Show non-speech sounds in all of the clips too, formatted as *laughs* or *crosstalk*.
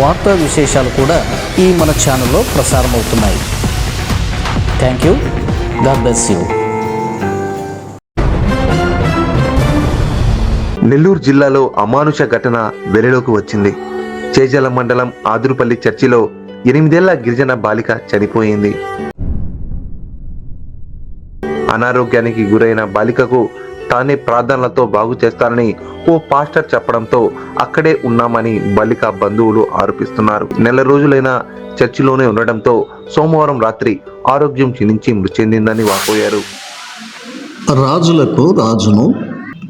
వార్తా విశేషాలు కూడా ఈ మన ఛానల్లో ప్రసారమవుతున్నాయి. Thank you God bless you Nellore జిల్లాలో అమానుష ఘటన వెలులోకి వచ్చింది. చేజల మండలం ఆదురుపల్లి చర్చిలో ఎనిమిదేళ్ళ గిరిజన బాలిక చనిపోయింది. అనారోగ్యానికి గురైన బాలికకు తానే ప్రార్థనలతో బాగు చేస్తానని ఓ పాస్టర్ చెప్పడంతో అక్కడే ఉన్నామని బలిక బంధువులు ఆరోపిస్తున్నారు. నెల రోజులైన చర్చిలోనే ఉండడంతో సోమవారం రాత్రి ఆరోగ్యం క్షీణించి మృతి చెందిందని వాపోయారు. రాజులకు రాజును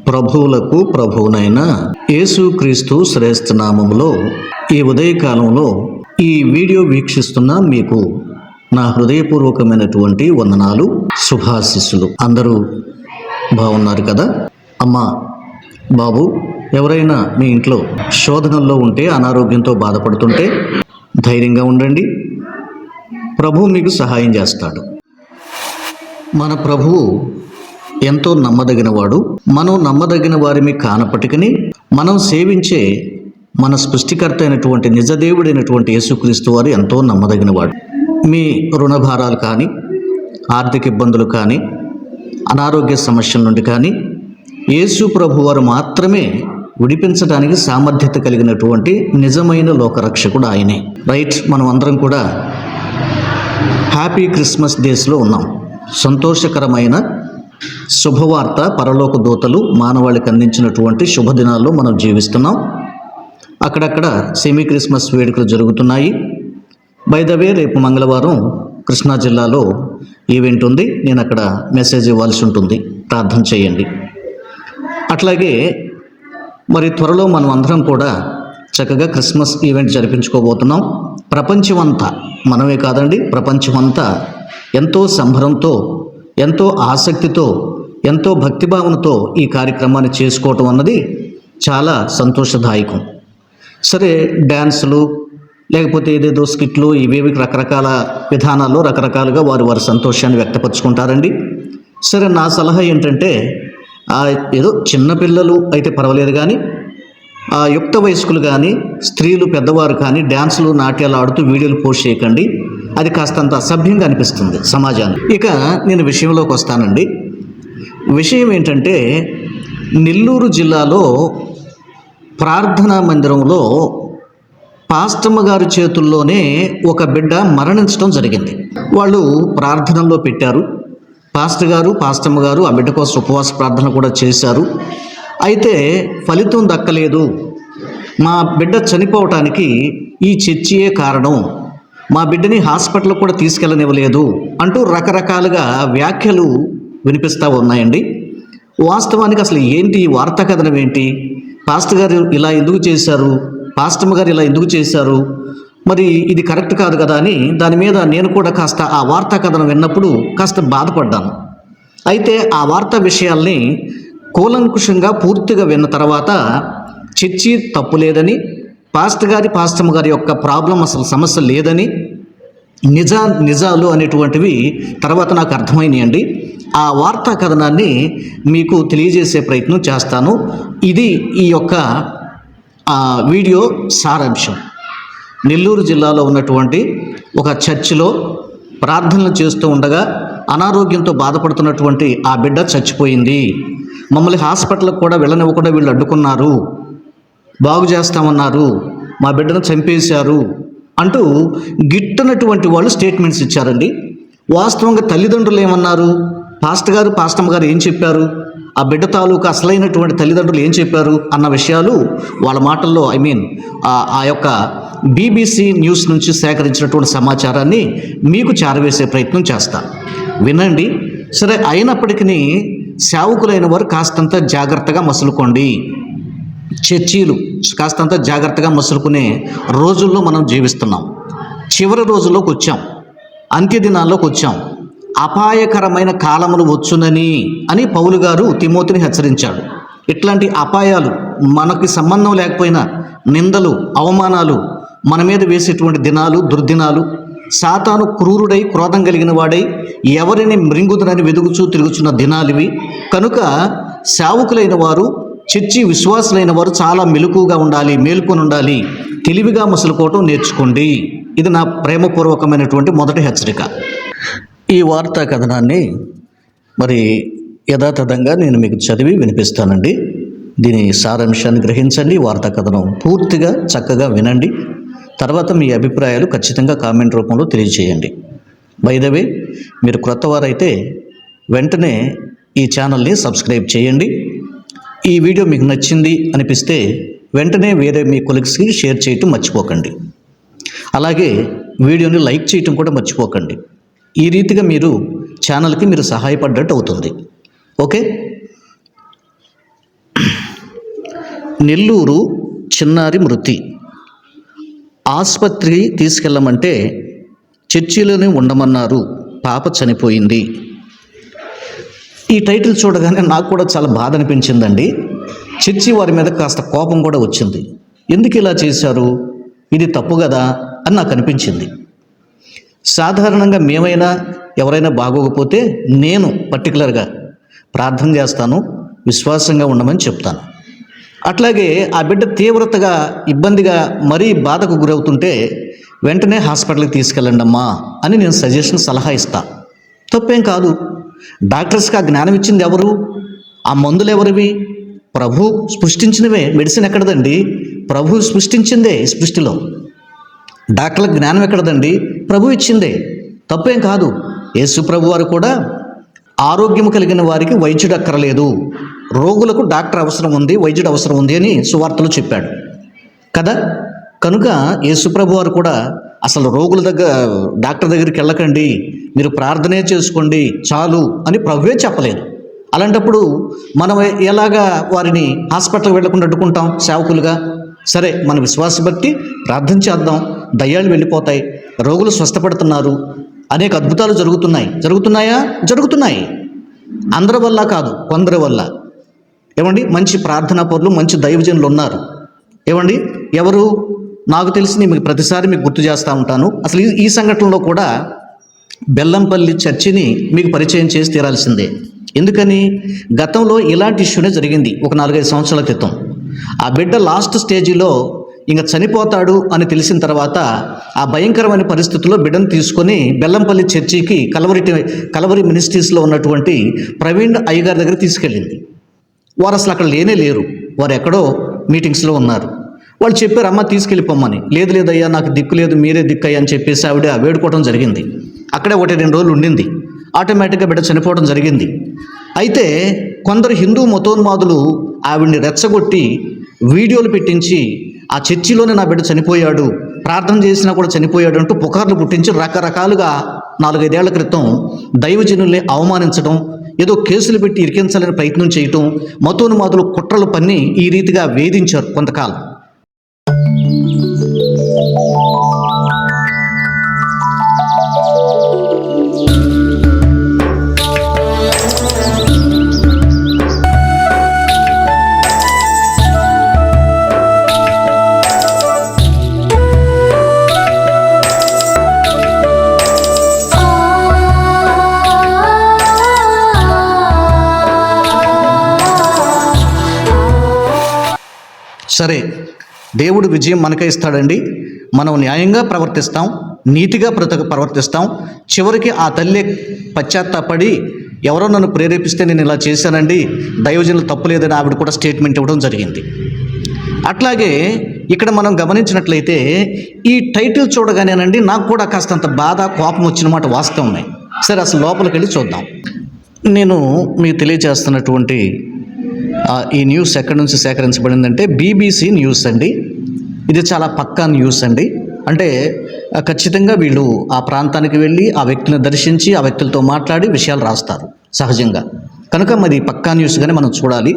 ప్రభువులకు ప్రభువునైన యేసుక్రీస్తు శ్రేష్ఠ నామములో ఈ ఉదయకాలంలో ఈ వీడియో వీక్షిస్తున్న మీకు నా హృదయపూర్వకమైనటువంటి వందనాలు శుభాశిస్సులు. అందరూ బాగున్నారు కదా? అమ్మా బాబు ఎవరైనా మీ ఇంట్లో శోధనల్లో ఉంటే అనారోగ్యంతో బాధపడుతుంటే ధైర్యంగా ఉండండి. ప్రభువు మీకు సహాయం చేస్తాడు. మన ప్రభువు ఎంతో నమ్మదగినవాడు. మనం నమ్మదగిన వారిని కానప్పటికీ మనం సేవించే మన సృష్టికర్త అయినటువంటి నిజదేవుడైనటువంటి యేసుక్రీస్తు వారు ఎంతో నమ్మదగినవాడు. మీ రుణభారాలు కానీ ఆర్థిక ఇబ్బందులు కానీ అనారోగ్య సమస్యల నుండి కానీ యేసు ప్రభు వారు మాత్రమే విడిపించడానికి సామర్థ్యత కలిగినటువంటి నిజమైన లోకరక్షకుడు ఆయనే. రైట్ మనం అందరం కూడా హ్యాపీ క్రిస్మస్ డేస్లో ఉన్నాం. సంతోషకరమైన శుభవార్త పరలోక దూతలు మానవాళికి అందించినటువంటి శుభదినాల్లో మనం జీవిస్తున్నాం. అక్కడక్కడ సెమీ క్రిస్మస్ వేడుకలు జరుగుతున్నాయి. బైదవే రేపు మంగళవారం కృష్ణా జిల్లాలో ఈవెంట్ ఉంది. నేను అక్కడ మెసేజ్ ఇవ్వాల్సి ఉంటుంది. ప్రార్థన చేయండి. అట్లాగే మరి త్వరలో మనం అందరం కూడా చక్కగా క్రిస్మస్ ఈవెంట్ జరిపించుకోబోతున్నాం. ప్రపంచమంతా మనమే కాదండి ప్రపంచమంతా ఎంతో సంభరంతో ఎంతో ఆసక్తితో ఎంతో భక్తిభావనతో ఈ కార్యక్రమాన్ని చేసుకోవటం అన్నది చాలా సంతోషదాయకం. సరే డ్యాన్సులు లేకపోతే ఏదేదో స్కిట్లు ఇవేవి రకరకాల విధానాల్లో రకరకాలుగా వారు వారి సంతోషాన్ని వ్యక్తపరుచుకుంటారండి. సరే నా సలహా ఏంటంటే ఆ ఏదో చిన్నపిల్లలు అయితే పర్వాలేదు కానీ ఆ యుక్త వయస్కులు కానీ స్త్రీలు పెద్దవారు కానీ డ్యాన్సులు నాట్యాలు ఆడుతూ వీడియోలు పోస్ట్ చేయకండి. అది కాస్తంత అసభ్యంగా అనిపిస్తుంది సమాజానికి. ఇక నేను విషయంలోకి వస్తానండి. విషయం ఏంటంటే నెల్లూరు జిల్లాలో ప్రార్థనా మందిరంలో పాస్తమ్మ గారి చేతుల్లోనే ఒక బిడ్డ మరణించడం జరిగింది. వాళ్ళు ప్రార్థనలో పెట్టారు. పాస్టర్ గారు పాస్తమ్మ గారు ఆ బిడ్డ కోసం ఉపవాస ప్రార్థన కూడా చేశారు. అయితే ఫలితం దక్కలేదు. మా బిడ్డ చనిపోవటానికి ఈ చర్చియే కారణం. మా బిడ్డని హాస్పిటల్ కూడా తీసుకెళ్ళనివ్వలేదు అంటూ రకరకాలుగా వ్యాఖ్యలు వినిపిస్తూ ఉన్నాయండి. వాస్తవానికి అసలు ఏంటి ఈ వార్తా కథనం ఏంటి? పాస్టర్ గారు ఇలా ఎందుకు చేశారు? పాస్టమ్ గారు ఇలా ఎందుకు చేశారు? మరి ఇది కరెక్ట్ కాదు కదా అని దాని మీద నేను కూడా కాస్త ఆ వార్తా కథనం విన్నప్పుడు కాస్త బాధపడ్డాను. అయితే ఆ వార్తా విషయాల్ని కూలంకుషంగా పూర్తిగా విన్న తర్వాత చర్చి తప్పు లేదని పాస్టర్ గారి పాస్టమ్ గారి యొక్క ప్రాబ్లం అసలు సమస్య లేదని నిజా నిజాలు అనేటువంటివి తర్వాత నాకు అర్థమైనాయండి. ఆ వార్తా కథనాన్ని మీకు తెలియజేసే ప్రయత్నం చేస్తాను. ఇది ఈ యొక్క ఆ, వీడియో సారాంశం. నెల్లూరు జిల్లాలో ఉన్నటువంటి ఒక చర్చిలో ప్రార్థనలు చేస్తూ ఉండగా అనారోగ్యంతో బాధపడుతున్నటువంటి ఆ బిడ్డ చచ్చిపోయింది. మమ్మల్ని హాస్పిటల్కి కూడా వెళ్ళనివ్వకుండా వీళ్ళు అడ్డుకున్నారు. బాగు చేస్తామన్నారు. మా బిడ్డను చంపేశారు అంటూ గిట్టనటువంటి వాళ్ళు స్టేట్మెంట్స్ ఇచ్చారండి. వాస్తవంగా తల్లిదండ్రులు ఏమన్నారు? పాస్టర్ గారు పాస్టమ్మ గారు ఏం చెప్పారు? ఆ బిడ్డ తాలూకు అసలైనటువంటి తల్లిదండ్రులు ఏం చెప్పారు అన్న విషయాలు వాళ్ళ మాటల్లో ఐ మీన్ ఆ యొక్క బీబీసీ న్యూస్ నుంచి సేకరించినటువంటి సమాచారాన్ని మీకు చేరవేసే ప్రయత్నం చేస్తా. వినండి. సరే అయినప్పటికీ సేవకులైన వారు కాస్తంత జాగ్రత్తగా మసులుకోండి. చర్చీలు కాస్తంత జాగ్రత్తగా మసులుకునే రోజుల్లో మనం జీవిస్తున్నాం. చివరి రోజుల్లోకి వచ్చాం. అంత్య దినాల్లోకి వచ్చాం. అపాయకరమైన కాలములు వచ్చునని అని పౌలు గారు తిమోతిని హెచ్చరించాడు. ఇట్లాంటి అపాయాలు మనకి సంబంధం లేకపోయినా నిందలు అవమానాలు మన మీద వేసేటువంటి దినాలు దుర్దినాలు సాతాను క్రూరుడై క్రోధం కలిగిన వాడై ఎవరిని మృంగుదనని వెదుగుచూ తిరుగుచున్న దినాలివి. కనుక సేవకులైన వారు చర్చి విశ్వాసులైన వారు చాలా మెలకుగా ఉండాలి మేల్కొని ఉండాలి తెలివిగా మసులుకోవటం నేర్చుకోండి. ఇది నా ప్రేమపూర్వకమైనటువంటి మొదటి హెచ్చరిక. ఈ వార్తా కథనాన్ని మరి యథాతథంగా నేను మీకు చదివి వినిపిస్తానండి. దీని సారాంశాన్ని గ్రహించండి. వార్తా కథనం పూర్తిగా చక్కగా వినండి. తర్వాత మీ అభిప్రాయాలు ఖచ్చితంగా కామెంట్ రూపంలో తెలియజేయండి. బైదవే మీరు క్రొత్త వారైతే వెంటనే ఈ ఛానల్ని సబ్స్క్రైబ్ చేయండి. ఈ వీడియో మీకు నచ్చింది అనిపిస్తే వెంటనే వేరే మీ కొలిగ్స్కి షేర్ చేయటం మర్చిపోకండి. అలాగే వీడియోని లైక్ చేయటం కూడా మర్చిపోకండి. ఈ రీతిగా మీరు ఛానల్కి మీరు సహాయపడ్డట్టు అవుతుంది. ఓకే? నెల్లూరు చిన్నారి మృతి. ఆసుపత్రి తీసుకెళ్ళమంటే చర్చిలోనే ఉండమన్నారు. పాప చనిపోయింది. ఈ టైటిల్ చూడగానే నాకు కూడా చాలా బాధ అనిపించిందండి. చర్చి వారి మీద కాస్త కోపం కూడా వచ్చింది. ఎందుకు ఇలా చేశారు? ఇది తప్పు కదా అని నాకు అనిపించింది. సాధారణంగా మేమైనా ఎవరైనా బాగోకపోతే నేను పర్టికులర్గా ప్రార్థన చేస్తాను విశ్వాసంగా ఉండమని చెప్తాను. అట్లాగే ఆ బిడ్డ తీవ్రతగా ఇబ్బందిగా మరీ బాధకు గురవుతుంటే వెంటనే హాస్పిటల్కి తీసుకెళ్ళండి అమ్మా అని నేను సజెషన్ సలహా ఇస్తా. తప్పేం కాదు. డాక్టర్స్కి ఆ జ్ఞానం ఇచ్చింది ఎవరు? ఆ మందులు ఎవరివి? ప్రభు సృష్టించినవే. మెడిసిన్ ఎక్కడదండి? ప్రభు సృష్టించిందే సృష్టిలో. డాక్టర్ల జ్ఞానం ఎక్కడదండి? ప్రభు ఇచ్చిందే. తప్పేం కాదు. యేసు ప్రభు వారు కూడా ఆరోగ్యం కలిగిన వారికి వైద్యుడు అక్కరలేదు. రోగులకు డాక్టర్ అవసరం ఉంది వైద్యుడు అవసరం ఉంది అని సువార్తలు చెప్పాడు. కదా? కనుక యేసుప్రభు వారు కూడా అసలు రోగుల దగ్గర డాక్టర్ దగ్గరికి వెళ్ళకండి మీరు ప్రార్థనే చేసుకోండి చాలు అని ప్రభువే చెప్పలేదు. అలాంటప్పుడు మనం ఎలాగా వారిని హాస్పిటల్కి వెళ్ళకుండా అడ్డుకుంటాం సేవకులుగా? సరే మన విశ్వాసం బట్టి ప్రార్థన చేద్దాం. దయ్యాలు వెళ్ళిపోతాయి. రోగులు స్వస్థపడుతున్నారు. అనేక అద్భుతాలు జరుగుతున్నాయి. జరుగుతున్నాయా? జరుగుతున్నాయి. అందరి వల్ల కాదు కొందరి వల్ల. ఏమండి? మంచి ప్రార్థనా పరులు మంచి దైవజనులు ఉన్నారు. ఏమండి? ఎవరు? నాకు తెలిసి మీకు ప్రతిసారి మీకు గుర్తు చేస్తూ ఉంటాను. అసలు ఈ సంఘటనలో కూడా బెల్లంపల్లి చర్చిని మీకు పరిచయం చేసి తీరాల్సిందే. ఎందుకని? గతంలో ఇలాంటి ఇష్యూనే జరిగింది ఒక నాలుగైదు సంవత్సరాల క్రితం. ఆ బిడ్డ లాస్ట్ స్టేజిలో ఇంకా చనిపోతాడు అని తెలిసిన తర్వాత ఆ భయంకరమైన పరిస్థితుల్లో బిడ్డను తీసుకొని బెల్లంపల్లి చర్చికి కలవరి కలవరి మినిస్ట్రీస్లో ఉన్నటువంటి ప్రవీణ్ అయ్యగారి దగ్గర తీసుకెళ్ళింది. వారు అసలు అక్కడ లేనే లేరు. వారు ఎక్కడో మీటింగ్స్లో ఉన్నారు. వాళ్ళు చెప్పారు అమ్మ తీసుకెళ్ళిపోమ్మని. లేదు లేదయ్యా నాకు దిక్కు లేదు మీరే దిక్కు అయ్యా అని చెప్పేసి ఆవిడ వేడుకోవడం జరిగింది. అక్కడే ఒకటి రెండు రోజులు ఉండింది. ఆటోమేటిక్గా బిడ్డ చనిపోవడం జరిగింది. అయితే కొందరు హిందూ మతోన్మాదులు ఆవిడ్ని రెచ్చగొట్టి వీడియోలు పెట్టించి ఆ చర్చిలోనే నా బిడ్డ చనిపోయాడు ప్రార్థన చేసినా కూడా చనిపోయాడు అంటూ పుకార్లు పుట్టించి రకరకాలుగా నాలుగైదేళ్ళ క్రితం దైవజనుల్ని అవమానించడం ఏదో కేసులు పెట్టి ఇరికించాలని ప్రయత్నం చేయటం మతోన్మాదులు కుట్రలు పన్ని ఈ రీతిగా వేధించారు కొంతకాలం. సరే దేవుడు విజయం మనకే ఇస్తాడండి. మనం న్యాయంగా ప్రవర్తిస్తాం నీతిగా ప్రత ప్రవర్తిస్తాం. చివరికి ఆ తల్లి పశ్చాత్తాపడి ఎవరో నన్ను ప్రేరేపిస్తే నేను ఇలా చేశానండి దైవజనులు తప్పులేదని ఆవిడ కూడా స్టేట్మెంట్ ఇవ్వడం జరిగింది. అట్లాగే ఇక్కడ మనం గమనించినట్లయితే ఈ టైటిల్ చూడగానేనండి నాకు కూడా కాస్తంత బాధ కోపం వచ్చిన మాట వాస్తవమే. సరే అసలు లోపలికి వెళ్ళి చూద్దాం. నేను మీకు తెలియజేస్తున్నటువంటి ఈ న్యూస్ ఎక్కడి నుంచి సేకరించబడిందంటే బీబీసీ న్యూస్ అండి. ఇది చాలా పక్కా న్యూస్ అండి. అంటే ఖచ్చితంగా వీళ్ళు ఆ ప్రాంతానికి వెళ్ళి ఆ వ్యక్తిని దర్శించి ఆ వ్యక్తులతో మాట్లాడి విషయాలు రాస్తారు సహజంగా. కనుక మరి పక్కా న్యూస్గానే మనం చూడాలి.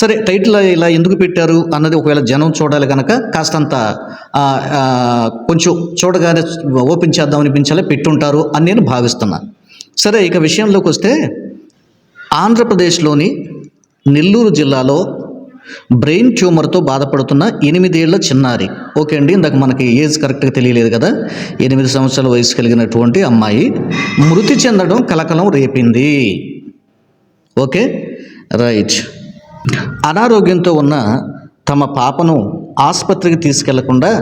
సరే టైటిల్ ఇలా ఎందుకు పెట్టారు అన్నది ఒకవేళ జనం చూడాలి కనుక కాస్తంత కొంచెం చూడగానే ఓపెన్ చేద్దాం అనిపించాలి పెట్టుంటారు అని నేను భావిస్తున్నాను సరే ఇక విషయంలోకి వస్తే ఆంధ్రప్రదేశ్లోని నెల్లూరు జిల్లాలో బ్రెయిన్ ట్యూమర్తో బాధపడుతున్న ఎనిమిదేళ్ళ చిన్నారి. ఓకే అండి ఇందాక మనకి ఏజ్ కరెక్ట్గా తెలియలేదు కదా? ఎనిమిది సంవత్సరాల వయసు కలిగినటువంటి అమ్మాయి మృతి చెందడం కలకలం రేపింది. ఓకే? రైట్. అనారోగ్యంతో ఉన్న తమ పాపను ఆసుపత్రికి తీసుకెళ్ళకుండా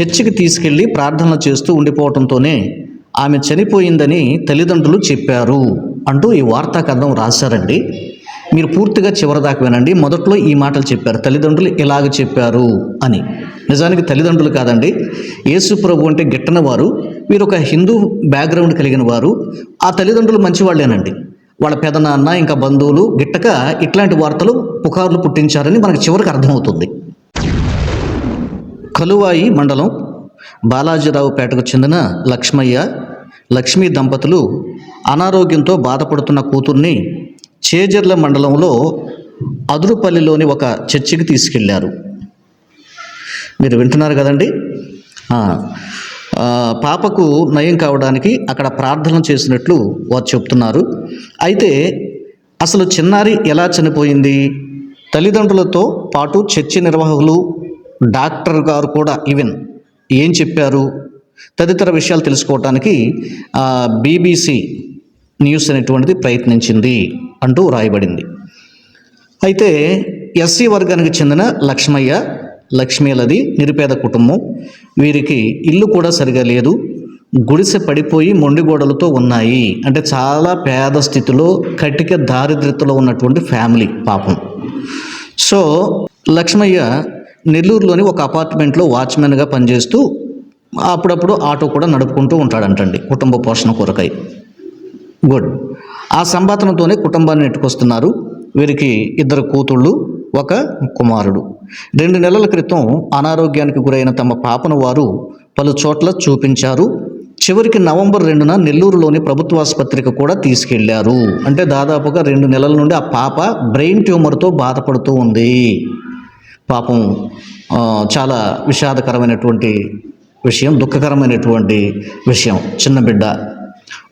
చర్చికి తీసుకెళ్ళి ప్రార్థనలు చేస్తూ ఉండిపోవడంతోనే ఆమె చనిపోయిందని తల్లిదండ్రులు చెప్పారు అంటూ ఈ వార్తా కథనం రాశారండి. మీరు పూర్తిగా చివరిదాకా వినండి. మొదట్లో ఈ మాటలు చెప్పారు. తల్లిదండ్రులు ఇలాగ చెప్పారు అని. నిజానికి తల్లిదండ్రులు కాదండి. యేసు ప్రభు అంటే గిట్టన వారు. వీరు ఒక హిందూ బ్యాక్గ్రౌండ్ కలిగిన వారు. ఆ తల్లిదండ్రులు మంచివాళ్ళేనండి. వాళ్ళ పెదనాన్న ఇంకా బంధువులు గిట్టక ఇట్లాంటి వార్తలు పుకార్లు పుట్టించారని మనకు చివరికి అర్థమవుతుంది. కలువాయి మండలం బాలాజీరావుపేటకు చెందిన లక్ష్మయ్య లక్ష్మీ దంపతులు అనారోగ్యంతో బాధపడుతున్న కూతుర్ని చేజర్ల మండలంలో అదురుపల్లిలోని ఒక చర్చికి తీసుకెళ్ళారు. మీరు వింటున్నారు కదండి? పాపకు నయం కావడానికి అక్కడ ప్రార్థన చేసినట్లు వారు చెప్తున్నారు. అయితే అసలు చిన్నారి ఎలా చనిపోయింది? తల్లిదండ్రులతో పాటు చర్చి నిర్వాహకులు డాక్టర్ గారు కూడా ఈవెన్ ఏం చెప్పారు? తదితర విషయాలు తెలుసుకోవటానికి బీబీసీ న్యూస్ అనేటువంటిది ప్రయత్నించింది అంటూ రాయబడింది. అయితే ఎస్సీ వర్గానికి చెందిన లక్ష్మయ్య లక్ష్మీలది నిరుపేద కుటుంబం. వీరికి ఇల్లు కూడా సరిగా లేదు. గుడిసె పడిపోయి మొండి గోడలతో ఉన్నాయి. అంటే చాలా పేద స్థితిలో కటిక దారిద్రతలో ఉన్నటువంటి ఫ్యామిలీ పాపం. సో లక్ష్మయ్య నెల్లూరులోని ఒక అపార్ట్మెంట్లో వాచ్మెన్గా పనిచేస్తూ అప్పుడప్పుడు ఆటో కూడా నడుపుకుంటూ ఉంటాడంటండి కుటుంబ పోషణ కొరకై. గుడ్. ఆ సంపాదనతోనే కుటుంబాన్ని నెట్టుకొస్తున్నారు. వీరికి ఇద్దరు కూతుళ్ళు ఒక కుమారుడు. రెండు నెలల క్రితం అనారోగ్యానికి గురైన తమ పాపను వారు పలు చోట్ల చూపించారు. చివరికి నవంబర్ రెండున నెల్లూరులోని ప్రభుత్వ ఆసుపత్రికి కూడా తీసుకెళ్ళారు. అంటే దాదాపుగా రెండు నెలల నుండి ఆ పాప బ్రెయిన్ ట్యూమర్తో బాధపడుతూ ఉంది. పాపం చాలా విషాదకరమైనటువంటి విషయం దుఃఖకరమైనటువంటి విషయం. చిన్న బిడ్డ.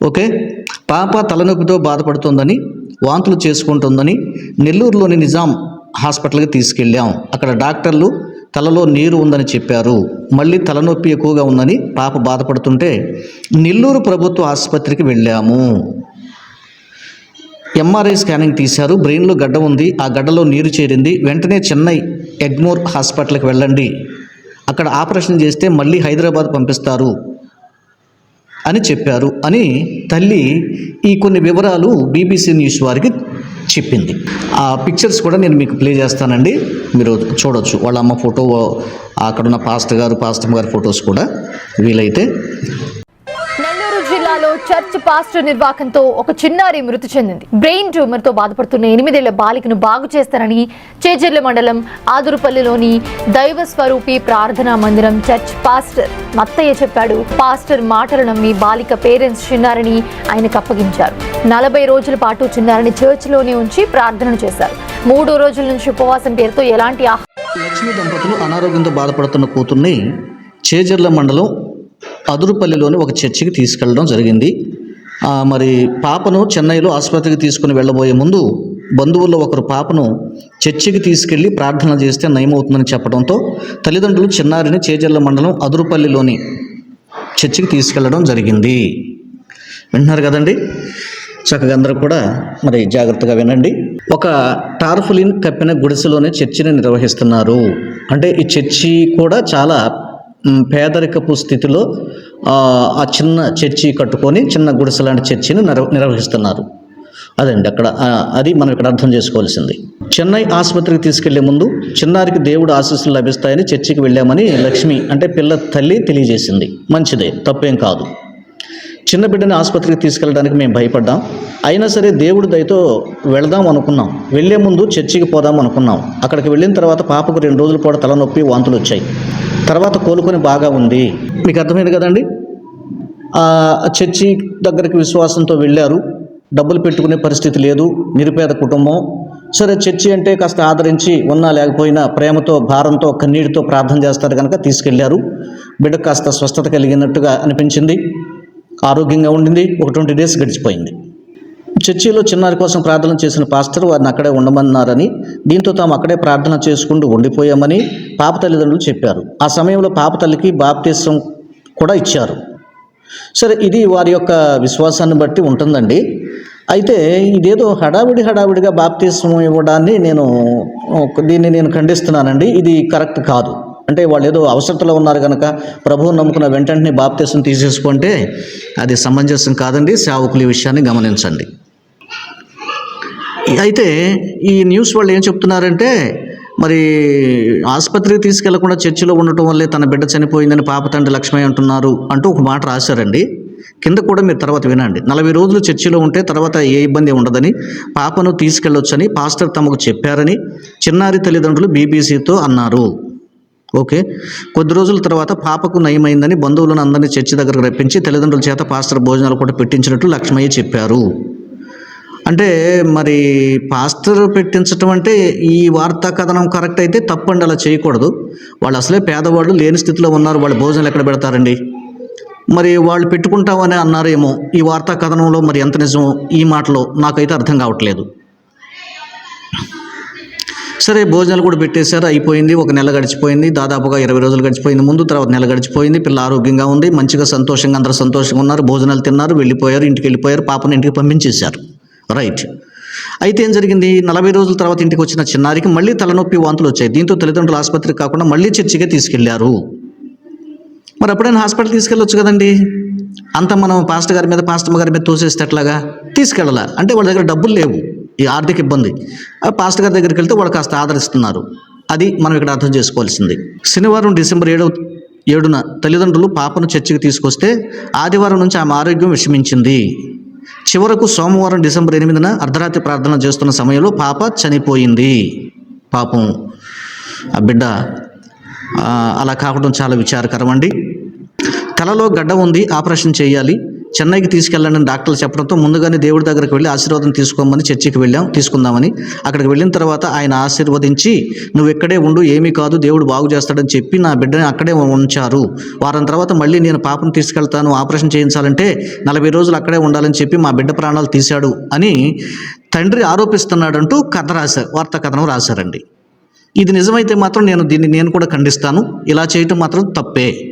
ఓకే? పాప తలనొప్పితో బాధపడుతుందని వాంతులు చేసుకుంటుందని నెల్లూరులోని నిజాం హాస్పిటల్కి తీసుకెళ్ళాం. అక్కడ డాక్టర్లు తలలో నీరు ఉందని చెప్పారు. మళ్ళీ తలనొప్పి ఎక్కువగా ఉందని పాప బాధపడుతుంటే నెల్లూరు ప్రభుత్వ ఆసుపత్రికి వెళ్ళాము. ఎంఆర్ఐ స్కానింగ్ తీశారు. బ్రెయిన్లో గడ్డ ఉంది. ఆ గడ్డలో నీరు చేరింది. వెంటనే చెన్నై ఎగ్మోర్ హాస్పిటల్కి వెళ్ళండి. అక్కడ ఆపరేషన్ చేస్తే మళ్ళీ హైదరాబాద్ పంపిస్తారు. అని చెప్పారు అని తల్లి ఈ కొన్ని వివరాలు బీబీసీ న్యూస్ వారికి చెప్పింది. ఆ పిక్చర్స్ కూడా నేను మీకు ప్లే చేస్తానండి. మీరు చూడొచ్చు. వాళ్ళ అమ్మ ఫోటో అక్కడున్న పాస్టర్ గారు పాస్టర్ గారి ఫొటోస్ కూడా వీలైతే జిల్లాలో చర్చ్ పాస్టర్ నిర్వాకంతో ఒక చిన్నారి మృతి చెందింది. బ్రెయిన్ ట్యూమర్తో బాధపడుతున్న ఎనిమిదేళ్ళ బాలికను బాగు చేస్తారని చేజర్ల మండలం ఆదురుపల్లిలోని దైవ స్వరూపి ప్రార్థనా మందిరం చర్చ్ పాస్టర్ మత్తయ్య చెప్పాడు. పాస్టర్ మాటలు నమ్మి బాలిక పేరెంట్స్ చిన్నారిని ఆయనకు అప్పగించారు. నలభై రోజుల పాటు చిన్నారిని చర్చిలోనే ఉంచి ప్రార్థన చేశారు. మూడో రోజుల నుంచి ఉపవాసం పేరుతో ఎలాంటి లక్ష్మీ దంపతులు అనారోగ్యంతో బాధపడుతున్న కూతుర్ని చేజర్ల మండలం అదురుపల్లిలోని ఒక చర్చికి తీసుకెళ్ళడం జరిగింది. మరి పాపను చెన్నైలో ఆసుపత్రికి తీసుకుని వెళ్ళబోయే ముందు బంధువుల్లో ఒకరు పాపను చర్చికి తీసుకెళ్ళి ప్రార్థన చేస్తే నయమవుతుందని చెప్పడంతో తల్లిదండ్రులు చిన్నారిని చేజల్ల మండలం అదురుపల్లిలోని చర్చికి తీసుకెళ్ళడం జరిగింది. వింటున్నారు కదండి? చక్కగా అందరూ కూడా మరి జాగ్రత్తగా వినండి. ఒక టార్ఫులిన్ కప్పిన గుడిసెలోనే చర్చిని నిర్వహిస్తున్నారు. అంటే ఈ చర్చి కూడా చాలా పేదరికపు స్థితిలో ఆ, చిన్న చర్చి కట్టుకొని చిన్న గుడిసె లాంటి చర్చిని నిర్వ నిర్వహిస్తున్నారు. అదండి అక్కడ అది మనం ఇక్కడ అర్థం చేసుకోవాల్సింది. చెన్నై ఆసుపత్రికి తీసుకెళ్ళే ముందు చిన్నారికి దేవుడు ఆశీస్సులు లభిస్తాయని చర్చికి వెళ్ళామని లక్ష్మి అంటే పిల్ల తల్లి తెలియజేసింది. మంచిదే తప్పేం కాదు. చిన్న బిడ్డని ఆసుపత్రికి తీసుకెళ్ళడానికి మేము భయపడ్డాం. అయినా సరే దేవుడి దయతో వెళదాం అనుకున్నాం. వెళ్ళే ముందు చర్చికి పోదాం అనుకున్నాం. అక్కడికి వెళ్ళిన తర్వాత పాపకు రెండు రోజుల పాటు తలనొప్పి వాంతులు వచ్చాయి. తర్వాత కోలుకొని బాగా ఉంది. మీకు అర్థమైంది కదండి? ఆ చర్చి దగ్గరికి విశ్వాసంతో వెళ్ళారు. డబ్బులు పెట్టుకునే పరిస్థితి లేదు. నిరుపేద కుటుంబం. సరే చర్చి అంటే కాస్త ఆదరించి ఉన్నా లేకపోయినా ప్రేమతో భారంతో కన్నీటితో ప్రార్థన చేస్తారు కనుక తీసుకెళ్ళారు. బిడ్డ కాస్త స్వస్థత కలిగినట్టుగా అనిపించింది. ఆరోగ్యంగా ఉండింది. ఒక ట్వంటీ డేస్ గడిచిపోయింది. చర్చిలో చిన్నారి కోసం ప్రార్థన చేసిన పాస్టర్ వారిని అక్కడే ఉండమన్నారని దీంతో తాము అక్కడే ప్రార్థన చేసుకుంటూ ఉండిపోయామని పాప తల్లిదండ్రులు చెప్పారు. ఆ సమయంలో పాప తల్లికి బాప్తీసం కూడా ఇచ్చారు. సరే ఇది వారి యొక్క విశ్వాసాన్ని బట్టి ఉంటుందండి. అయితే ఇదేదో హడావిడి హడావిడిగా బాప్తీసం ఇవ్వడాన్ని నేను ఒక- దీన్ని నేను ఖండిస్తున్నానండి. ఇది కరెక్ట్ కాదు. అంటే వాళ్ళు ఏదో అవసరతలో ఉన్నారు కనుక ప్రభువు నమ్ముకున్న వెంటనే బాప్తీసం తీసేసుకుంటే అది సమంజసం కాదండి. సేవకులు ఈ విషయాన్ని గమనించండి. అయితే ఈ న్యూస్ వాళ్ళు ఏం చెప్తున్నారంటే మరి ఆసుపత్రికి తీసుకెళ్ళకుండా చర్చిలో ఉండటం వల్లే తన బిడ్డ చనిపోయిందని పాప తండ్రి లక్ష్మయ్య అంటున్నారు అంటూ ఒక మాట రాశారండి. కింద కూడా మీరు తర్వాత వినండి. నలభై రోజులు చర్చిలో ఉంటే తర్వాత ఏ ఇబ్బంది ఉండదని పాపను తీసుకెళ్ళొచ్చని పాస్టర్ తమకు చెప్పారని చిన్నారి తల్లిదండ్రులు బీబీసీతో అన్నారు. ఓకే. కొద్ది రోజుల తర్వాత పాపకు నయమైందని బంధువులను అందరినీ చర్చి దగ్గరకు రప్పించి తల్లిదండ్రుల చేత పాస్టర్ భోజనాలు కూడా పెట్టించినట్లు లక్ష్మయ్య చెప్పారు. అంటే మరి పాస్టర్ పెట్టించటం అంటే ఈ వార్తా కథనం కరెక్ట్ అయితే తప్పండి అలా చేయకూడదు. వాళ్ళు అసలే పేదవాళ్ళు లేని స్థితిలో ఉన్నారు. వాళ్ళు భోజనాలు ఎక్కడ పెడతారండి? మరి వాళ్ళు పెట్టుకుంటామని అన్నారేమో ఈ వార్తా కథనంలో మరి ఎంత నిజమో ఈ మాటలో నాకైతే అర్థం కావట్లేదు. సరే భోజనాలు కూడా పెట్టేశారు అయిపోయింది. ఒక నెల గడిచిపోయింది. దాదాపుగా ఇరవై రోజులు గడిచిపోయింది. ముందు తర్వాత నెల గడిచిపోయింది. పిల్ల ఆరోగ్యంగా ఉంది. మంచిగా సంతోషంగా అందరూ సంతోషంగా ఉన్నారు. భోజనాలు తిన్నారు వెళ్ళిపోయారు ఇంటికి వెళ్ళిపోయారు. పాపను ఇంటికి పంపించేశారు. రైట్ అయితే ఏం జరిగింది? నలభై రోజుల తర్వాత ఇంటికి వచ్చిన చిన్నారికి మళ్ళీ తలనొప్పి వాంతులు వచ్చాయి. దీంతో తల్లిదండ్రులు ఆసుపత్రికి కాకుండా మళ్ళీ చర్చికే తీసుకెళ్ళారు. మరి అప్పుడైనా హాస్పిటల్ తీసుకెళ్ళొచ్చు కదండి. అంత మనం పాస్టర్ గారి మీద పాస్టర్ గారి మీద తోసేస్తే ఎట్లాగా? తీసుకెళ్ళాల. అంటే వాళ్ళ దగ్గర డబ్బులు లేవు. ఈ ఆర్థిక ఇబ్బంది. ఆ పాస్టర్ గారి దగ్గరికి వెళ్తే వాళ్ళు కాస్త ఆదరిస్తున్నారు. అది మనం ఇక్కడ అర్థం చేసుకోవాల్సింది. శనివారం డిసెంబర్ ఏడవ ఏడున తల్లిదండ్రులు పాపను చర్చికి తీసుకొస్తే ఆదివారం నుంచి ఆమె ఆరోగ్యం విషమించింది. చివరకు సోమవారం డిసెంబర్ ఎనిమిదిన అర్ధరాత్రి ప్రార్థన చేస్తున్న సమయంలో పాప చనిపోయింది. పాపం. ఆ బిడ్డ అలా కావడం చాలా విచారకరం అండి తలలో గడ్డ ఉంది ఆపరేషన్ చేయాలి. చెన్నైకి తీసుకెళ్ళండి అని డాక్టర్లు చెప్పడంతో ముందుగానే దేవుడి దగ్గరికి వెళ్ళి ఆశీర్వాదం తీసుకోమని చర్చికి వెళ్ళాం తీసుకుందామని. అక్కడికి వెళ్ళిన తర్వాత ఆయన ఆశీర్వదించి నువ్వు ఎక్కడే ఉండు ఏమీ కాదు దేవుడు బాగు చేస్తాడని చెప్పి నా బిడ్డని అక్కడే ఉంచారు. వారం తర్వాత మళ్ళీ నేను పాపను తీసుకెళ్తాను ఆపరేషన్ చేయించాలంటే నలభై రోజులు అక్కడే ఉండాలని చెప్పి మా బిడ్డ ప్రాణాలు తీశాడు అని తండ్రి ఆరోపిస్తున్నాడంటూ కథ రాశారు వార్తా కథనం రాశారండి. ఇది నిజమైతే మాత్రం నేను దీన్ని నేను కూడా ఖండిస్తాను. ఇలా చేయటం మాత్రం తప్పే.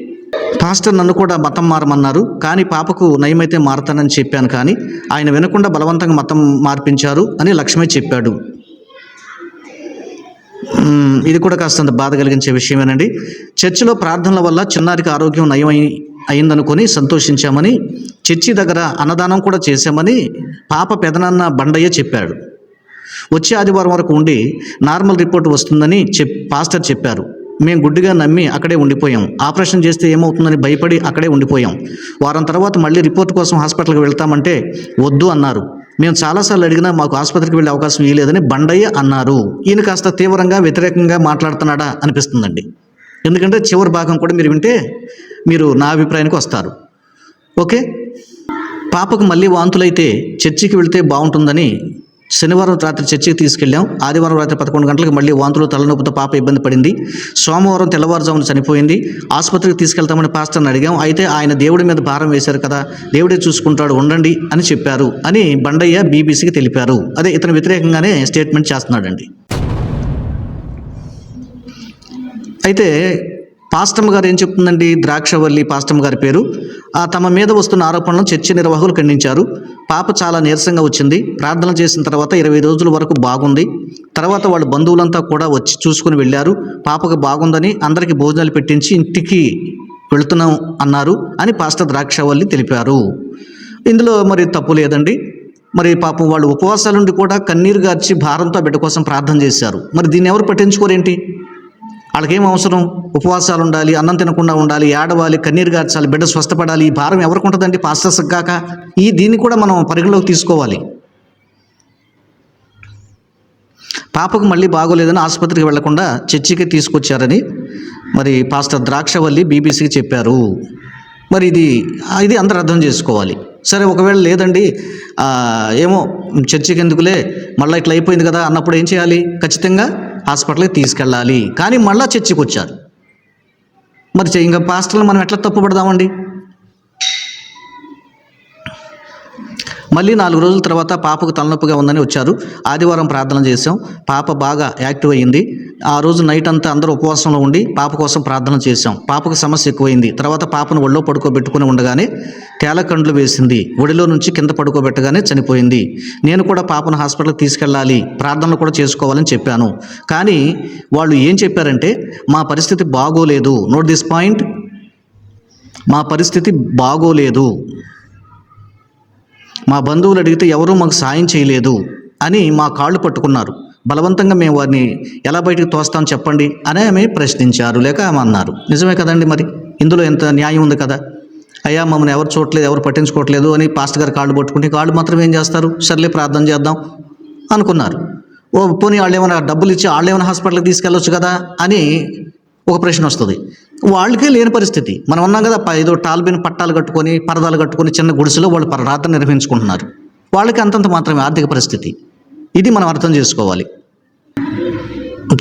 పాస్టర్ నన్ను కూడా మతం మారమన్నారు కానీ పాపకు నయమైతే మారతానని చెప్పాను కానీ ఆయన వినకుండా బలవంతంగా మతం మార్పించారు అని లక్ష్మి చెప్పాడు. ఇది కూడా కాస్తంత బాధ కలిగించే విషయమేనండి. చర్చిలో ప్రార్థనల వల్ల చిన్నారికి ఆరోగ్యం నయమై అయిందనుకొని సంతోషించామని చర్చి దగ్గర అన్నదానం కూడా చేశామని పాప పెదనాన్న బండయ్య చెప్పాడు. వచ్చే ఆదివారం వరకు ఉండి నార్మల్ రిపోర్ట్ వస్తుందని చెప్ పాస్టర్ చెప్పారు. మేము గుడ్డిగా నమ్మి అక్కడే ఉండిపోయాం. ఆపరేషన్ చేస్తే ఏమవుతుందని భయపడి అక్కడే ఉండిపోయాం. వారం తర్వాత మళ్ళీ రిపోర్ట్ కోసం హాస్పిటల్కి వెళ్తామంటే వద్దు అన్నారు. మేము చాలాసార్లు అడిగినా మాకు ఆసుపత్రికి వెళ్ళే అవకాశం ఇవ్వలేదని బండయ్య అన్నారు. ఈయన కాస్త తీవ్రంగా వ్యతిరేకంగా మాట్లాడుతున్నాడా అనిపిస్తుందండి. ఎందుకంటే చివరి భాగం కూడా మీరు వింటే మీరు నా అభిప్రాయానికి వస్తారు. ఓకే? పాపకు మళ్ళీ వాంతులైతే చర్చికి వెళ్తే బాగుంటుందని శనివారం రాత్రి చర్చికి తీసుకెళ్ళాం. ఆదివారం రాత్రి పదకొండు గంటలకు మళ్ళీ వాంతులు తలనొప్పితో పాప ఇబ్బంది పడింది. సోమవారం తెల్లవారుజామున చనిపోయింది. ఆసుపత్రికి తీసుకెళ్తామని పాస్టర్ని అడిగాం. అయితే ఆయన దేవుడి మీద భారం వేశారు కదా దేవుడే చూసుకుంటాడు ఉండండి అని చెప్పారు అని బండయ్య బీబీసీకి తెలిపారు. అదే ఇతను వ్యతిరేకంగానే స్టేట్మెంట్ చేస్తున్నాడండి. అయితే పాస్టమ్ గారు ఏం చెప్తుందండి? ద్రాక్షవల్లి పాస్టమ్ గారి పేరు. ఆ తమ మీద వస్తున్న ఆరోపణలను చర్చ నిర్వాహకులు ఖండించారు. పాప చాలా నీరసంగా వచ్చింది. ప్రార్థన చేసిన తర్వాత ఇరవై రోజుల వరకు బాగుంది. తర్వాత వాళ్ళ బంధువులంతా కూడా వచ్చి చూసుకుని వెళ్ళారు. పాపకు బాగుందని అందరికీ భోజనాలు పెట్టించి ఇంటికి వెళుతున్నాం అన్నారు అని పాస్టర్ ద్రాక్షవల్లి తెలిపారు. ఇందులో మరి తప్పు లేదండి. మరి పాపం వాళ్ళు ఉపవాసాల నుండి కూడా కన్నీరు గార్చి భారంతో బిడ్డ కోసం ప్రార్థన చేశారు. మరి దీన్ని ఎవరు పట్టించుకోరేంటి? వాళ్ళకేం అవసరం? ఉపవాసాలు ఉండాలి అన్నం తినకుండా ఉండాలి ఏడవాలి కన్నీరు గార్చాలి బిడ్డ స్వస్థపడాలి ఈ భారం ఎవరికి ఉంటుందండి? పాస్టర్స్ కాక ఈ దీన్ని కూడా మనం పరిగణలోకి తీసుకోవాలి. పాపకు మళ్ళీ బాగోలేదని ఆసుపత్రికి వెళ్ళకుండా చర్చికి తీసుకొచ్చారని మరి పాస్టర్ ద్రాక్షవల్లి బీబీసీకి చెప్పారు. మరి ఇది ఇది అందరూ అర్థం చేసుకోవాలి. సరే ఒకవేళ లేదండి ఏమో చర్చికి ఎందుకులే? మళ్ళీ ఇట్లా అయిపోయింది కదా అన్నప్పుడు ఏం చేయాలి? ఖచ్చితంగా హాస్పిటల్కి తీసుకెళ్ళాలి. కానీ మళ్ళీ చర్చికి వచ్చారు. మరి చే- ఇంకా పాస్టర్లు మనం ఎట్లా తప్పుపడదామండి మళ్ళీ నాలుగు రోజుల తర్వాత పాపకు తలనొప్పిగా ఉందని వచ్చారు. ఆదివారం ప్రార్థన చేశాం. పాప బాగా యాక్టివ్ అయ్యింది. ఆ రోజు నైట్ అంతా అందరూ ఉపవాసంలో ఉండి పాప కోసం ప్రార్థన చేశాం. పాపకు సమస్య ఎక్కువైంది. తర్వాత పాపను ఒళ్ళో పడుకోబెట్టుకుని ఉండగానే తేలకండ్లు వేసింది. ఒడిలో నుంచి కింద పడుకోబెట్టగానే చనిపోయింది. నేను కూడా పాపను హాస్పిటల్కి తీసుకెళ్ళాలి. ప్రార్థనలు కూడా చేసుకోవాలని చెప్పాను. కానీ వాళ్ళు ఏం చెప్పారంటే మా పరిస్థితి బాగోలేదు. నోట్ దిస్ పాయింట్ మా పరిస్థితి బాగోలేదు. మా బంధువులు అడిగితే ఎవరూ మాకు సాయం చేయలేదు అని మా కాళ్ళు పట్టుకున్నారు. బలవంతంగా మేము వారిని ఎలా బయటకు తోస్తాం చెప్పండి అని ఆమె ప్రశ్నించారు. లేక ఆమె అన్నారు నిజమే కదండి మరి? ఇందులో ఎంత న్యాయం ఉంది కదా? అయ్యా మమ్మల్ని ఎవరు చూడట్లేదు ఎవరు పట్టించుకోవట్లేదు అని పాస్ట్ గారు కాళ్ళు పట్టుకుంటే కాళ్ళు మాత్రం ఏం చేస్తారు? సర్లే ప్రార్థన చేద్దాం అనుకున్నారు. ఓ పోనీ వాళ్ళు ఏమైనా డబ్బులు ఇచ్చి వాళ్ళు ఏమైనా హాస్పిటల్కి తీసుకెళ్ళొచ్చు కదా అని ఒక ప్రశ్న వస్తుంది. వాళ్ళకే లేని పరిస్థితి. మనం ఉన్నాం కదా ఏదో టాల్బిన్ పట్టాలు కట్టుకొని పరదాలు కట్టుకొని చిన్న గుడిసెలో వాళ్ళు ప్రార్థన నిర్వహించుకుంటున్నారు. వాళ్ళకి అంతంత మాత్రమే ఆర్థిక పరిస్థితి. ఇది మనం అర్థం చేసుకోవాలి.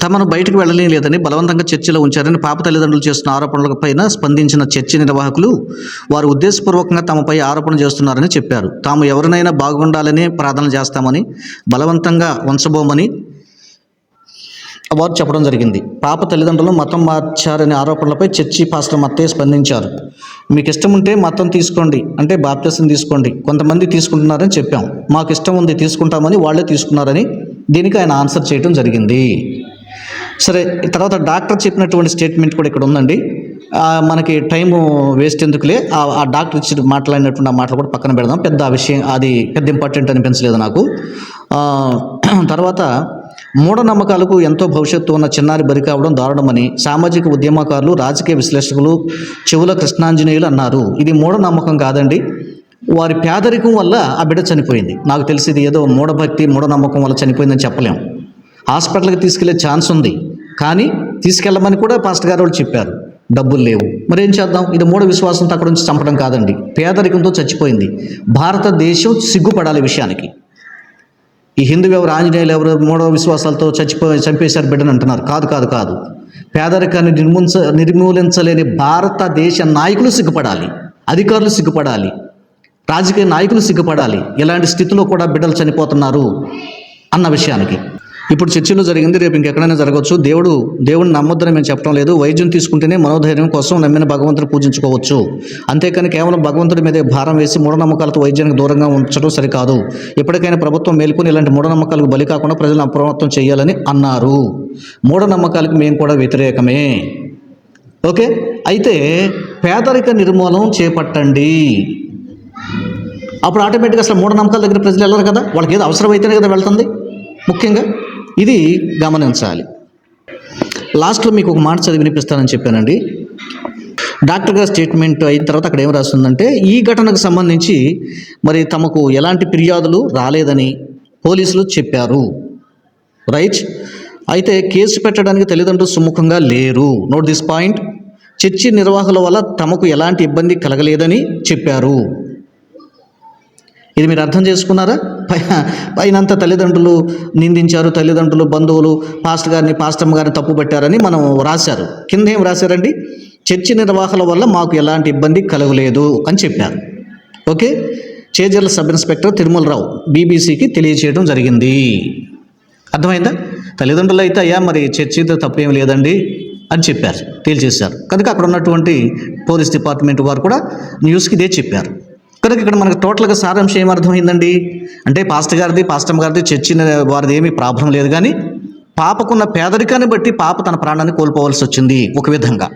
తమను బయటకు వెళ్ళలేని లేదని బలవంతంగా చర్చిలో ఉంచారని పాప తల్లిదండ్రులు చేస్తున్న ఆరోపణల పైన స్పందించిన చర్చి నిర్వాహకులు వారు ఉద్దేశపూర్వకంగా తమపై ఆరోపణ చేస్తున్నారని చెప్పారు. తాము ఎవరినైనా బాగుండాలని ప్రార్థన చేస్తామని బలవంతంగా ఉంచబోమని వారు చెప్పడం జరిగింది. పాప తల్లిదండ్రులు మతం మార్చారనే ఆరోపణలపై చర్చి పాస్టర్ మత్తయ్య స్పందించారు. మీకు ఇష్టం ఉంటే మతం తీసుకోండి అంటే బాప్తిసం తీసుకోండి కొంతమంది తీసుకుంటున్నారని చెప్పాం. మాకు ఇష్టం ఉంది తీసుకుంటామని వాళ్ళే తీసుకున్నారని దీనికి ఆయన ఆన్సర్ చేయడం జరిగింది. సరే తర్వాత డాక్టర్ చెప్పినటువంటి స్టేట్మెంట్ కూడా ఇక్కడ ఉందండి. మనకి టైం వేస్ట్ ఎందుకులే? ఆ డాక్టర్ ఇచ్చి మాట్లాడినటువంటి ఆ మాటలు కూడా పక్కన పెడదాం. పెద్ద విషయం అది పెద్ద ఇంపార్టెంట్ అనిపించలేదు నాకు. తర్వాత మూఢనమ్మకాలకు ఎంతో భవిష్యత్తు ఉన్న చిన్నారి బరి కావడం దారుణమని సామాజిక ఉద్యమకారులు రాజకీయ విశ్లేషకులు చెవుల కృష్ణాంజనేయులు అన్నారు. ఇది మూఢనమ్మకం కాదండి. వారి పేదరికం వల్ల ఆ బిడ్డ చనిపోయింది. నాకు తెలిసి ఇది ఏదో మూఢభక్తి మూఢనమ్మకం వల్ల చనిపోయిందని చెప్పలేం. హాస్పిటల్కి తీసుకెళ్ళే ఛాన్స్ ఉంది. కానీ తీసుకెళ్ళమని కూడా పాస్టర్ గారు వాళ్ళు చెప్పారు. డబ్బులు లేవు. మరి ఏం చేద్దాం? ఇది మూఢ విశ్వాసంతో అక్కడ నుంచి చంపడం కాదండి. పేదరికంతో చచ్చిపోయింది. భారతదేశం సిగ్గుపడాలి విషయానికి. ఈ హిందూ ఎవరు ఆంజనేయులు ఎవరు మూడో విశ్వాసాలతో చచ్చిపోయి చంపేశారు బిడ్డని అంటున్నారు. కాదు కాదు కాదు. పేదరికాన్ని నిర్మూలించ నిర్మూలించలేని భారతదేశ నాయకులు సిగ్గుపడాలి అధికారులు సిగ్గుపడాలి రాజకీయ నాయకులు సిగ్గుపడాలి. ఇలాంటి స్థితిలో కూడా బిడ్డలు చనిపోతున్నారు అన్న విషయానికి. ఇప్పుడు చర్చిలో జరిగింది రేపు ఇంకెక్కడైనా జరగవచ్చు. దేవుడు దేవుడిని నమ్మొద్దని మేము చెప్పడం లేదు. వైద్యం తీసుకుంటేనే మనోధైర్యం కోసం నమ్మిన భగవంతుని పూజించుకోవచ్చు. అంతేకాని కేవలం భగవంతుడి మీదే భారం వేసి మూఢనమ్మకాలతో వైద్యానికి దూరంగా ఉంచడం సరికాదు. ఎప్పటికైనా ప్రభుత్వం మేల్కొని ఇలాంటి మూఢనమ్మకాలకు బలి కాకుండా ప్రజలను అప్రమత్తం చేయాలని అన్నారు. మూఢనమ్మకాలకు మేము కూడా వ్యతిరేకమే. ఓకే? అయితే పేదరిక నిర్మూలన చేపట్టండి. అప్పుడు ఆటోమేటిక్గా అసలు మూఢనమ్మకాల దగ్గర ప్రజలు వెళ్ళరు కదా? వాళ్ళకి ఏదో అవసరమైతేనే కదా వెళ్తుంది. ముఖ్యంగా ఇది గమనించాలి. లాస్ట్లో మీకు ఒక మాట చదివి వినిపిస్తానని చెప్పానండి. డాక్టర్ గారి స్టేట్మెంట్ అయిన తర్వాత అక్కడ ఏం రాస్తుందంటే ఈ ఘటనకు సంబంధించి మరి తమకు ఎలాంటి ఫిర్యాదులు రాలేదని పోలీసులు చెప్పారు. రైట్? అయితే కేసు పెట్టడానికి తల్లిదండ్రులు సుముఖంగా లేరు. Note this point. చర్చి నిర్వాహకుల వల్ల తమకు ఎలాంటి ఇబ్బంది కలగలేదని చెప్పారు. ఇది మీరు అర్థం చేసుకున్నారా? పై పైనంతా తల్లిదండ్రులు నిందించారు తల్లిదండ్రులు బంధువులు పాస్టర్ గారిని పాస్టమ్ గారిని తప్పు పెట్టారని మనం రాశారు కింద ఏం రాశారండి చర్చి నిర్వాహకుల వల్ల మాకు ఎలాంటి ఇబ్బంది కలగలేదు అని చెప్పారు. Okay? Chejerla sub inspector Tirumalarao బీబీసీకి తెలియచేయడం జరిగింది. అర్థమైందా? తల్లిదండ్రులు అయితే అయ్యా మరి చర్చితో తప్పేం లేదండి అని చెప్పారు తేల్చేశారు కనుక అక్కడ ఉన్నటువంటి పోలీస్ డిపార్ట్మెంట్ వారు కూడా న్యూస్కి ఇదే చెప్పారు. కనుక ఇక్కడ మనకు టోటల్గా సారాంశం ఏమర్థమైందండి అంటే పాస్టర్ గారిది పాస్టమ్ గారిది చర్చి వారిది ఏమీ ప్రాబ్లం లేదు కానీ పాపకున్న పేదరికాన్ని బట్టి పాప తన ప్రాణాన్ని కోల్పోవాల్సి వచ్చింది ఒక విధంగా.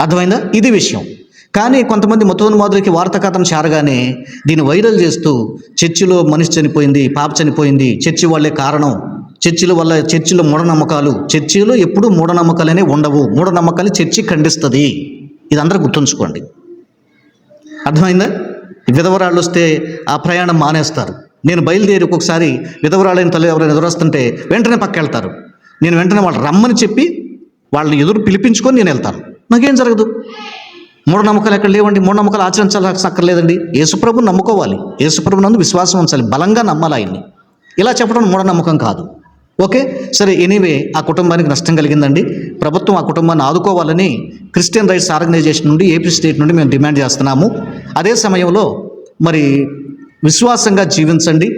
అర్థమైందా? ఇది విషయం. కానీ కొంతమంది మతోన్మాదులకి వార్త కథను చేరగానే దీన్ని వైరల్ చేస్తూ చర్చిలో మనిషి చనిపోయింది పాప చనిపోయింది చర్చి వాళ్ళే కారణం. చర్చిల వల్ల చర్చిలో మూఢనమ్మకాలు చర్చిలో ఎప్పుడూ మూఢనమ్మకాలనే ఉండవు. మూఢనమ్మకాలు చర్చి ఖండిస్తుంది. ఇది అందరూ గుర్తుంచుకోండి. అర్థమైందా? విధవరాళ్ళు వస్తే ఆ ప్రయాణం మానేస్తారు. నేను బయలుదేరి ఒక్కొక్కసారి విధవరాలైన తల్లి ఎవరైనా ఎదురొస్తుంటే వెంటనే పక్క వెళ్తారు నేను వెంటనే వాళ్ళు రమ్మని చెప్పి వాళ్ళని ఎదురు పిలిపించుకొని నేను వెళ్తాను. నాకేం జరగదు. మూఢనమ్మకాలు ఎక్కడ లేవండి? మూఢనమ్మకాలు ఆచరించాల్సక్కర్లేదండి యేసుప్రభు నమ్ముకోవాలి. యేసుప్రభు నందు విశ్వాసం ఉంచాలి. బలంగా నమ్మాలి ఆయన్ని. ఇలా చెప్పడం మూఢనమ్మకం కాదు. ఓకే? సరే ఎనీవే ఆ కుటుంబానికి నష్టం కలిగిందండి. ప్రభుత్వం ఆ కుటుంబాన్ని ఆదుకోవాలని క్రిస్టియన్ రైట్స్ ఆర్గనైజేషన్ నుండి ఏపీ స్టేట్ నుండి మేము డిమాండ్ చేస్తున్నాము. అదే సమయంలో మరి విశ్వాసంగా జీవించండి.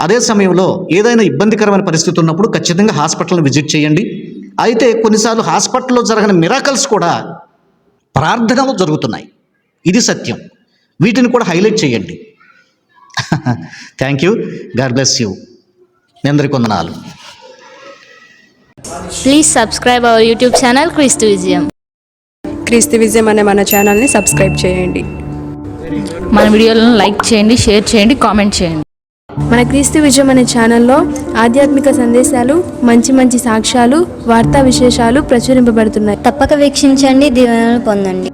అదే సమయంలో ఏదైనా ఇబ్బందికరమైన పరిస్థితి ఉన్నప్పుడు ఖచ్చితంగా హాస్పిటల్ని విజిట్ చేయండి. అయితే కొన్నిసార్లు హాస్పిటల్లో జరగని మిరాకల్స్ కూడా ప్రార్థనలు జరుగుతున్నాయి. ఇది సత్యం. వీటిని కూడా హైలైట్ చేయండి. *laughs* Thank you. God bless you. Me Please subscribe our YouTube channel Christu Vizium. క్రీస్తు విజయం అనే మన ఛానల్ని సబ్స్క్రైబ్ చేయండి మన వీడియోలను లైక్ చేయండి షేర్ చేయండి కామెంట్ చేయండి మన క్రీస్తు విజయం అనే ఛానల్లో ఆధ్యాత్మిక సందేశాలు మంచి మంచి సాక్ష్యాలు వార్తా విశేషాలు ప్రచురింపబడుతున్నాయి తప్పక వీక్షించండి దీవెనలు పొందండి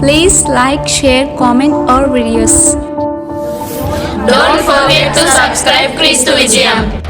Please like, share, comment our videos. Don't forget to subscribe Christu Vijayam.